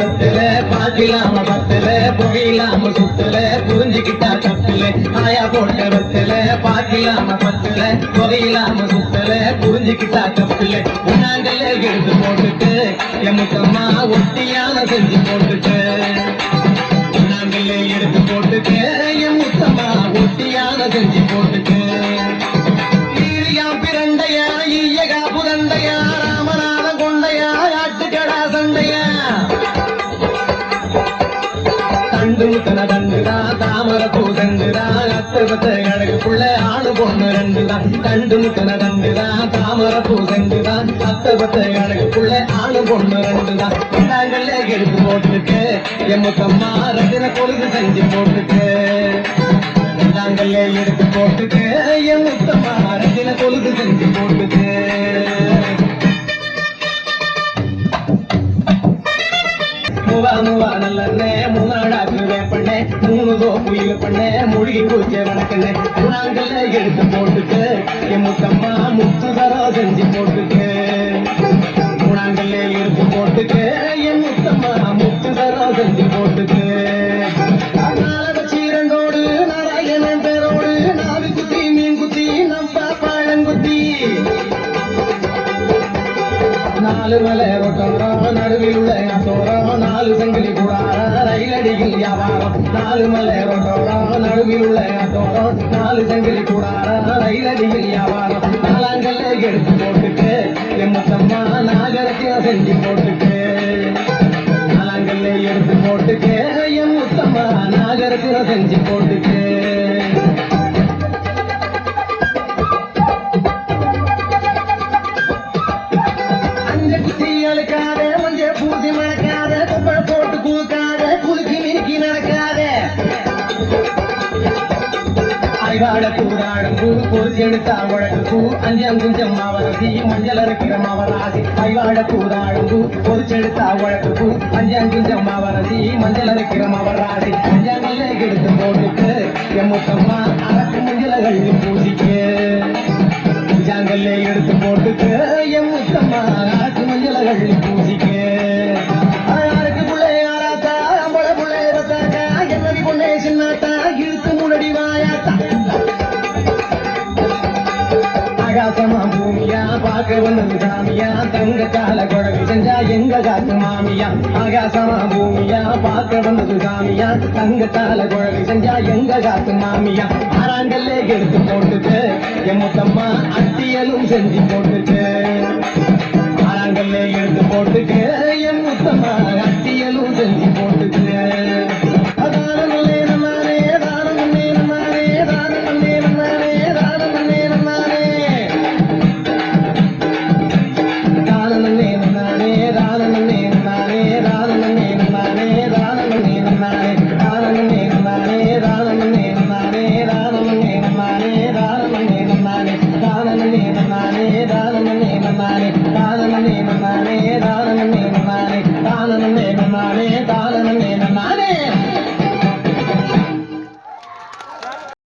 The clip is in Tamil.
பத்திலாம பத்துல புகையிலாம சுத்துல புரிஞ்சுக்கிட்டா கத்துல ஆயா போட்ட வத்தல பாத்திலாம பத்துல புகையிலாம சுத்துல புரிஞ்சுக்கிட்டா கத்துல உன்னாங்கல்ல எடுத்து போட்டுட்டு எமக்கம்மா ஒட்டியான செஞ்சு போட்டுட்டு. அத்தபத்த அழகுக்குள்ள ஆணு பொண்ணு ரெண்டுதா தண்டு முத்தன தண்டுதா தாமர பூ தண்டுதா அத்தபத்த அழகுக்குள்ள ஆணு பொண்ணு ரெண்டுதா நாங்கள்ல எடுத்து போட்டுட்டு எம்மக்கம்மா ரத்தின கொழுது செஞ்சு போட்டுட்டு நாங்கள்ல எடுத்து போட்டுட்டு எம்மக்கம்மா ரத்தின கொழுது செஞ்சு போட்டுட்டு மூவா மூவா மூணு தோப்பு புயல் பண்ணே மூழ்கி பூச்சே வணக்கண்ணே நாங்கள்ல எடுத்து போட்டு நாலு மலை ரொட்டோரம் நடுவில் உள்ள அத்தோரம் நாலு சங்கிலி கூடாரம் ரயிலடியில் வியாபாரம். நாலு மலை ரொட்டோரம் நடுவில் உள்ள அசோரம் நாலு சங்கிலி கூடாரம் ரயிலடியில் வியாபாரம். நாலாங்கல்ல எடுத்து போட்டுட்டு எம்மத்தம்மா மொத்தம்மா செஞ்சு போட்டுட்டு. நாலாங்கல்ல எடுத்து போட்டுட்டு எம்மத்தம்மா முத்தம்மா செஞ்சு போட்டுட்டு. அறிவாட கூடாடும் பூ பொறுத்து எடுத்தா உழக்கு பூ. அஞ்சம் குஞ்சம் மாவரசி மஞ்சள் அரைக்கிற மாவராசி. அறிவாட கூடாடும் பூ பொறுத்து எடுத்தா பூ. அஞ்சம் குஞ்சம் மாவரசி மஞ்சள் அரைக்கிற மாவராசி. அஞ்சாங்கல்ல எடுத்து போட்டுட்டு எம்முத்தம்மா அரக்கு மஞ்சள் பூசிக்கு. எடுத்து போட்டுக்கு. என் முத்தம்மா நாட்டு மஞ்சள் பூசிக்கு. பார்க்க வந்தது சாமியா? தங்க கால குழவி செஞ்சா எங்க காத்து மாமியா? ஆகாசமா பூமியா? பார்க்க வந்தது சாமியா? தங்க கால குழவி செஞ்சா எங்க காத்து மாமியா? ஆறாங்கல்ல எடுத்து போட்டுட்டு என் முத்தம்மா அத்தியலும் செஞ்சு போட்டுட்டு. ஆறாங்கல்ல எடுத்து போட்டுட்டு என் முத்தம்மா জানে তা